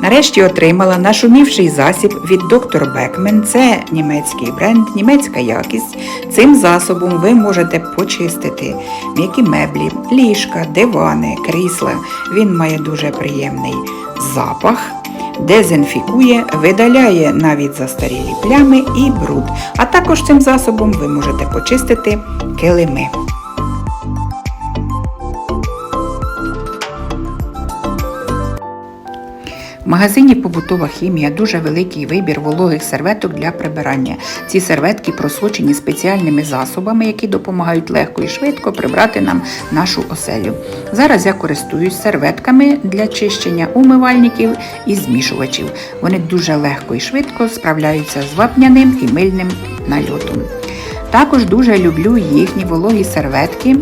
Нарешті отримала нашумівший засіб від доктор Бекмен. Це німецький бренд, німецька якість. Цим засобом ви можете почистити м'які меблі, ліжка, дивани, крісла. Він має дуже приємний запах. Дезінфікує, видаляє навіть застарілі плями і бруд. А також цим засобом ви можете почистити килими. В магазині побутова хімія дуже великий вибір вологих серветок для прибирання. Ці серветки просочені спеціальними засобами, які допомагають легко і швидко прибрати нам нашу оселю. Зараз я користуюсь серветками для чищення умивальників і змішувачів. Вони дуже легко і швидко справляються з вапняним і мильним нальотом. Також дуже люблю їхні вологі серветки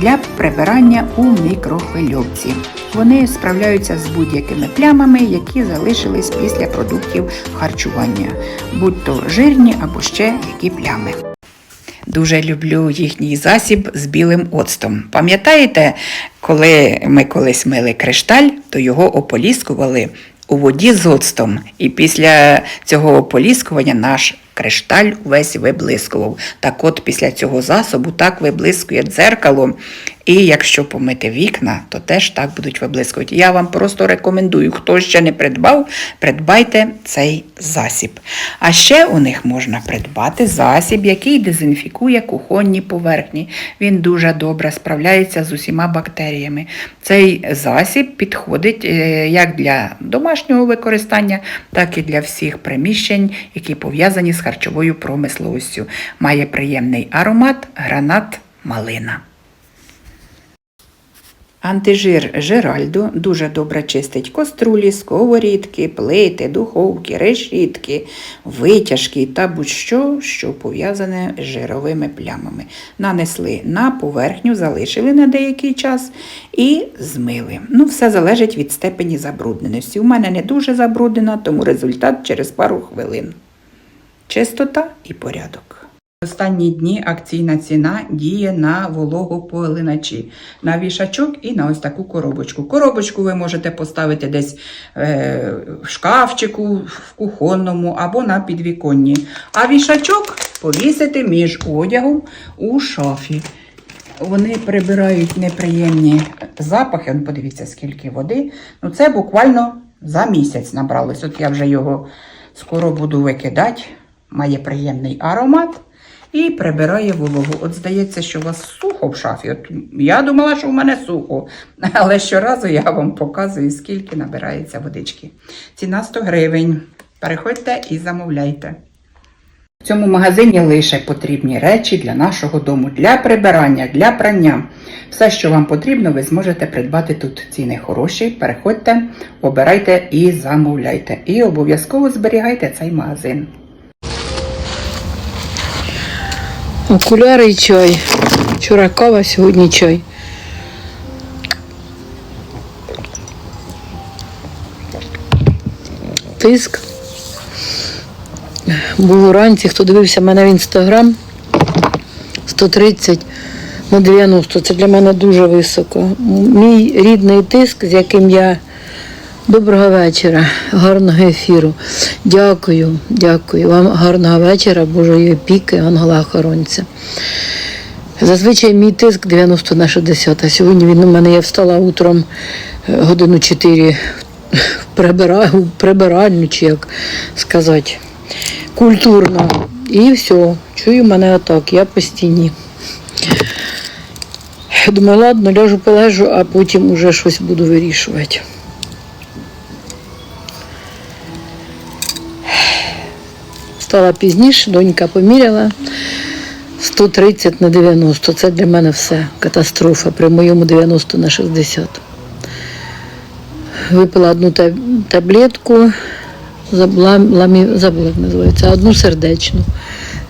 для прибирання у мікрохвильовці. Вони справляються з будь-якими плямами, які залишились після продуктів харчування, будь то жирні або ще які плями. Дуже люблю їхній засіб з білим оцтом. Пам'ятаєте, коли ми колись мили кришталь, то його ополіскували у воді з оцтом. І після цього ополіскування наш кришталь весь виблискував. Так от після цього засобу так виблискує дзеркало. І якщо помити вікна, то теж так будуть виблискувати. Я вам просто рекомендую, хто ще не придбав, придбайте цей засіб. А ще у них можна придбати засіб, який дезінфікує кухонні поверхні. Він дуже добре справляється з усіма бактеріями. Цей засіб підходить е, як для домашнього використання, так і для всіх приміщень, які пов'язані з харчовою промисловістю. Має приємний аромат, гранат, малина. Антижир Жеральдо дуже добре чистить каструлі, сковорідки, плити, духовки, решітки, витяжки та будь-що, що пов'язане з жировими плямами. Нанесли на поверхню, залишили на деякий час і змили. Ну, все залежить від степені забрудненості. У мене не дуже забруднена, тому результат через пару хвилин. Чистота і порядок. Останні дні акційна ціна діє на вологопоглиначі, на вішачок і на ось таку коробочку. Коробочку ви можете поставити десь е, в шкафчику, в кухонному або на підвіконні. А вішачок повісити між одягом у шафі. Вони прибирають неприємні запахи. Он подивіться, скільки води. Ну, це буквально за місяць набралось. От я вже його скоро буду викидати. Має приємний аромат і прибирає вологу. От здається, що у вас сухо в шафі. От я думала, що в мене сухо, але щоразу я вам показую, скільки набирається водички. Ціна 100 гривень. Переходьте і замовляйте. В цьому магазині лише потрібні речі для нашого дому, для прибирання, для прання. Все, що вам потрібно, ви зможете придбати тут. Ціни хороші. Переходьте, обирайте і замовляйте. І обов'язково зберігайте цей магазин. Окуляри і чай. Вчора кава, сьогодні чай. Тиск. Був уранці, хто дивився мене в інстаграм 130 на 90. Це для мене дуже високо. Мій рідний тиск, з яким я Доброго вечора, гарного ефіру. Дякую, дякую. Вам гарного вечора, Божої опіки, ангела охоронця. Зазвичай мій тиск 90 на 60, а сьогодні він у мене я встала утром е, годину 4 в прибира- в прибиральню, чи як сказати, культурно. І все, чую мене отак, я по стіні. Думаю, ладно, ляжу полежу, а потім уже щось буду вирішувати. Стала пізніше, донька поміряла 130 на 90. Це для мене все катастрофа при моєму 90 на 60. Випила одну таблетку, забула, ламі, забула, називається, одну сердечну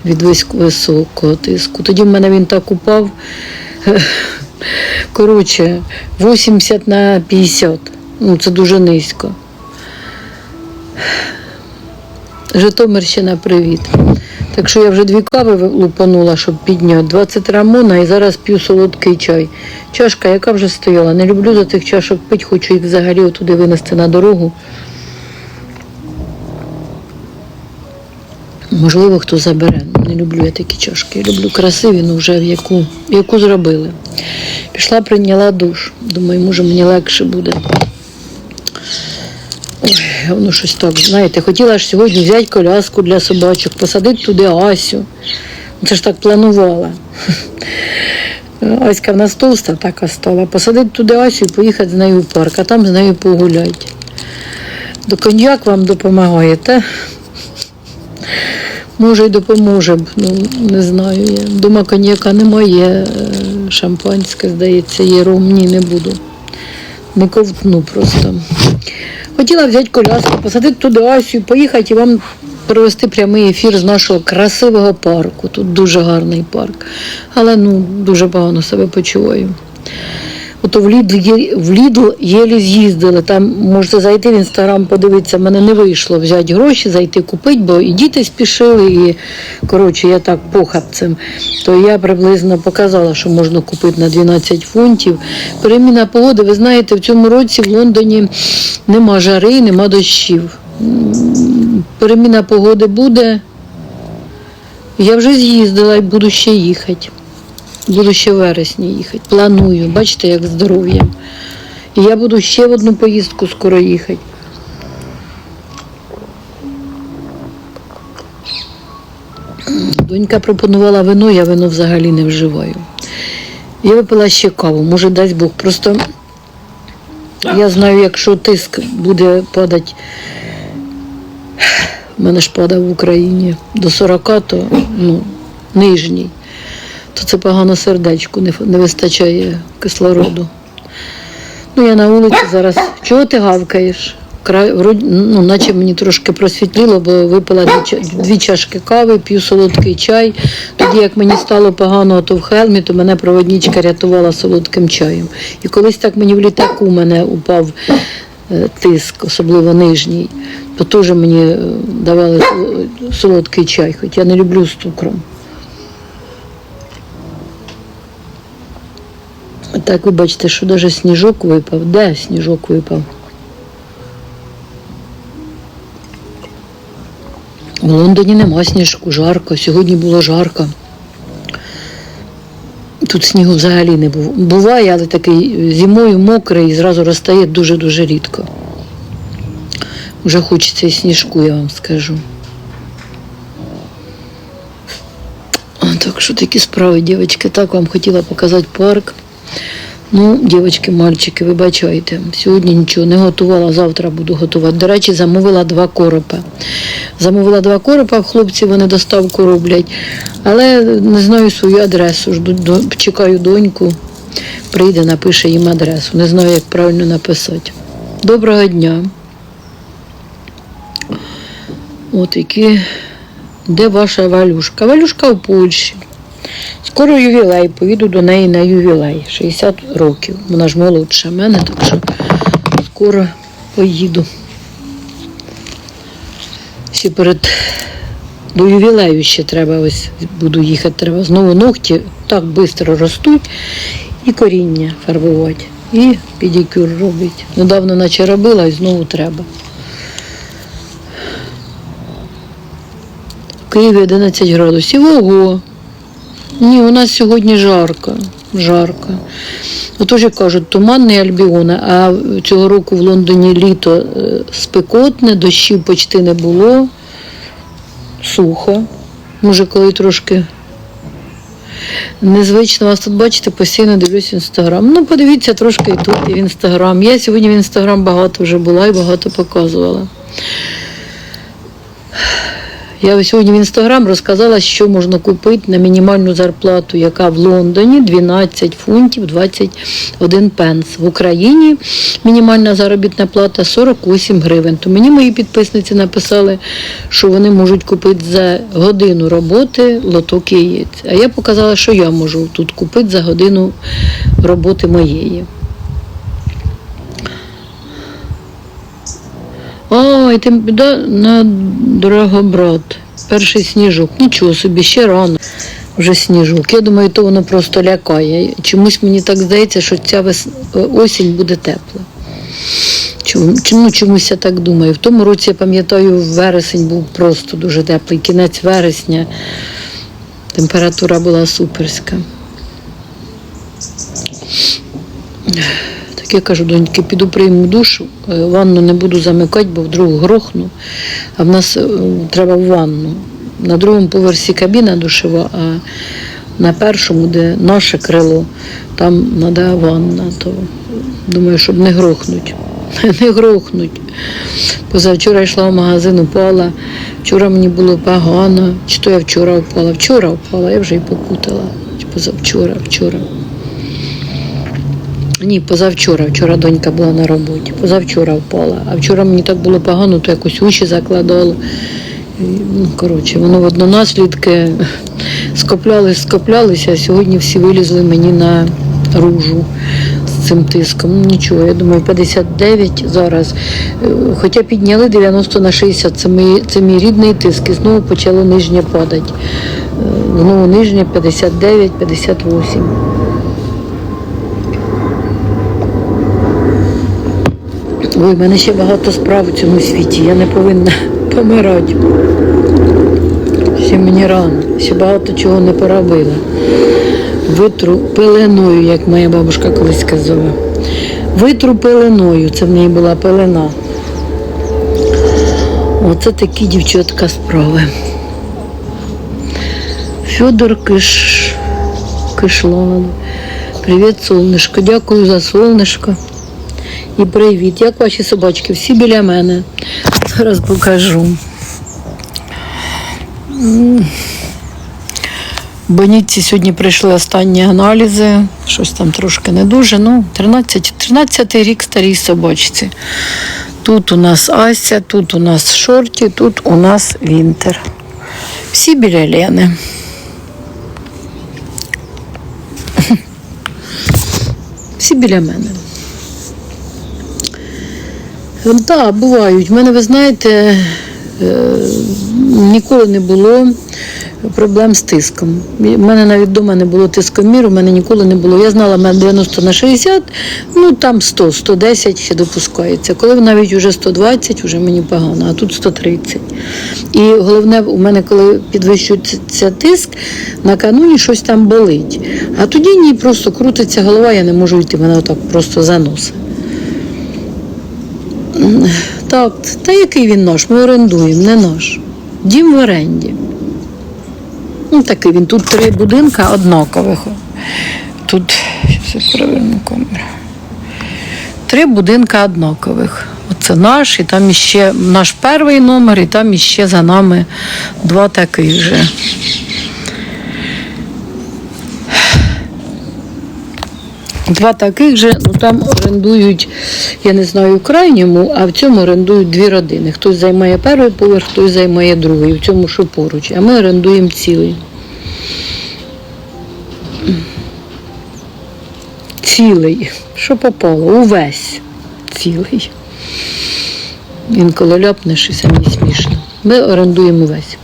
від високого тиску. Тоді в мене він так упав. Коротше, 80 на 50. Ну, це дуже низько. Житомирщина, привіт. Так що я вже дві кави лупанула, щоб підняти. 20 рамона і зараз п'ю солодкий чай. Чашка, яка вже стояла. Не люблю за цих чашок пити, хочу їх взагалі отуди винести на дорогу. Можливо, хто забере. Не люблю я такі чашки. Я люблю красиві, ну вже яку, яку зробили. Пішла, прийняла душ. Думаю, може мені легше буде. Ой, воно щось так, знаєте, хотіла ж сьогодні взяти коляску для собачок, посадити туди Асю. Це ж так планувала. Аська в нас толста така стала. Посадити туди Асю і поїхати з нею в парк, а там з нею погуляти. До коньяк вам допомагає, та? Може, й допоможе б, ну не знаю. Я. Дома коньяка немає, е, шампанське, здається, є ром, ні, не буду. Не ковтну просто. Хотіла взяти коляску, посадити туди Асю, поїхати і вам провести прямий ефір з нашого красивого парку. Тут дуже гарний парк. Але ну, дуже погано себе почуваю. Ото в Лідл, в Лідл єлі з'їздили. Там можете зайти в інстаграм, подивитися, мене не вийшло взяти гроші, зайти купити, бо і діти спішили, і коротше, я так похабцем. То я приблизно показала, що можна купити на 12 фунтів. Переміна погоди, ви знаєте, в цьому році в Лондоні нема жари, нема дощів. Переміна погоди буде. Я вже з'їздила і буду ще їхати. Буду ще в вересні їхати. Планую, бачите, як здоров'я. І я буду ще в одну поїздку скоро їхати. Донька пропонувала вино, я вино взагалі не вживаю. Я випила ще каву, може дасть Бог. Просто я знаю, якщо тиск буде падати, в мене ж падав в Україні до 40, то ну, нижній то це погано сердечку, не, не вистачає кислороду. Ну, я на вулиці зараз. Чого ти гавкаєш? Кра... вроді- Ну, наче мені трошки просвітліло, бо випила дві, дві чашки кави, п'ю солодкий чай. Тоді, як мені стало погано, то в хелмі, то мене проводничка рятувала солодким чаєм. І колись так мені в літаку мене упав е, тиск, особливо нижній, то теж мені е, давали солодкий чай, хоч я не люблю з цукром. Так ви бачите, що навіть сніжок випав. Де сніжок випав? В Лондоні нема сніжку, жарко. Сьогодні було жарко. Тут снігу взагалі не було. Буває, але такий зимою мокрий і зразу розтає дуже-дуже рідко. Вже хочеться і сніжку, я вам скажу. Так що такі справи, дівчатки. Так вам хотіла показати парк. Ну, дівчатки, мальчики, вибачайте. Сьогодні нічого не готувала, завтра буду готувати. До речі, замовила два коропа. Замовила два коропа, хлопці вони доставку роблять, але не знаю свою адресу. Жду, до, чекаю доньку, прийде, напише їм адресу. Не знаю, як правильно написати. Доброго дня. От які. Де ваша валюшка? Валюшка в Польщі. Скоро ювілей, поїду до неї на ювілей. 60 років. Вона ж молодша мене, так що скоро поїду. Ще перед до ювілею ще треба ось буду їхати. Треба знову ногті так швидко ростуть і коріння фарбувати. І педикюр робити. Недавно наче робила і знову треба. В Києві 11 градусів. Ого! Ні, у нас сьогодні жарко. Жарко. Отож, як кажуть, туманний альбіон, а цього року в Лондоні літо е, спекотне, дощів почти не було. Сухо. Може, коли трошки незвично вас тут бачите, постійно дивлюсь інстаграм. Ну, подивіться трошки і тут, і в інстаграм. Я сьогодні в інстаграм багато вже була і багато показувала. Я сьогодні в інстаграм розказала, що можна купити на мінімальну зарплату, яка в Лондоні 12 фунтів 21 пенс. В Україні мінімальна заробітна плата 48 гривень. То мені мої підписниці написали, що вони можуть купити за годину роботи лоток яєць. А я показала, що я можу тут купити за годину роботи моєї. Ой, ти біда на дорогобрат. Перший сніжок. Нічого собі, ще рано. Вже сніжок. Я думаю, то воно просто лякає. Чомусь мені так здається, що ця вес... осінь буде тепла. Чому, ну, чомусь я так думаю. В тому році я пам'ятаю, вересень був просто дуже теплий, кінець вересня. Температура була суперська. Я кажу, доньки, піду прийму душ, е, ванну не буду замикати, бо вдруг грохну. А в нас е, треба в ванну. На другому поверсі кабіна душева, а на першому, де наше крило, там треба ванна. То думаю, щоб не грохнуть. Не грохнуть. Позавчора йшла в магазин, упала. Вчора мені було погано. Чи то я вчора впала? Вчора впала, я вже і попутала. Позавчора, вчора. Ні, позавчора. Вчора донька була на роботі. Позавчора впала. А вчора мені так було погано, то якось уші закладало. Ну, коротше, воно в однонаслідки скоплялись, скоплялися, а сьогодні всі вилізли мені на ружу з цим тиском. Ну, нічого, я думаю, 59 зараз. Е, Хоча підняли 90 на 60, це мій, це мій рідний тиск, і знову почало нижнє падати. Е, Знову нижнє 59, Ой, в мене ще багато справ у цьому світі. Я не повинна помирати. Ще мені рано, ще багато чого не поробила. Витру пеленою, як моя бабушка колись казала. Витру пеленою, це в неї була пелена. Оце такі дівчатка справи. Федор Киш... Кишлан. Привіт, сонечко. Дякую за сонечко. І привіт. Як ваші собачки? Всі біля мене. Зараз покажу. Боніці сьогодні прийшли останні аналізи. Щось там трошки не дуже. Ну, 13, 13 рік старій собачці. Тут у нас Ася, тут у нас Шорті, тут у нас Вінтер. Всі біля Лени. Всі біля мене. Так, да, бувають. У мене, ви знаєте, е, ніколи не було проблем з тиском. У мене навіть вдома не було тискоміру, у мене ніколи не було. Я знала, в мене 90 на 60, ну там 100, 110 ще допускається. Коли навіть вже 120, вже мені погано, а тут 130. І головне, у мене, коли підвищується тиск, на кануні щось там болить. А тоді ні, просто крутиться голова, я не можу йти, мене отак просто заносить. Так, та який він наш? Ми орендуємо, не наш. Дім в оренді. Ну, такий він. Тут три будинка однакових. Тут щас я переверну камеру. Три будинка однакових. Оце наш, і там іще наш перший номер, і там іще за нами два таких же. Два таких же, ну там орендують, я не знаю, в крайньому, а в цьому орендують дві родини. Хтось займає перший поверх, хтось займає другий, в цьому що поруч. А ми орендуємо цілий. Цілий. Що попало? Увесь цілий. Інколи ляпнеш і самі смішно. Ми орендуємо весь.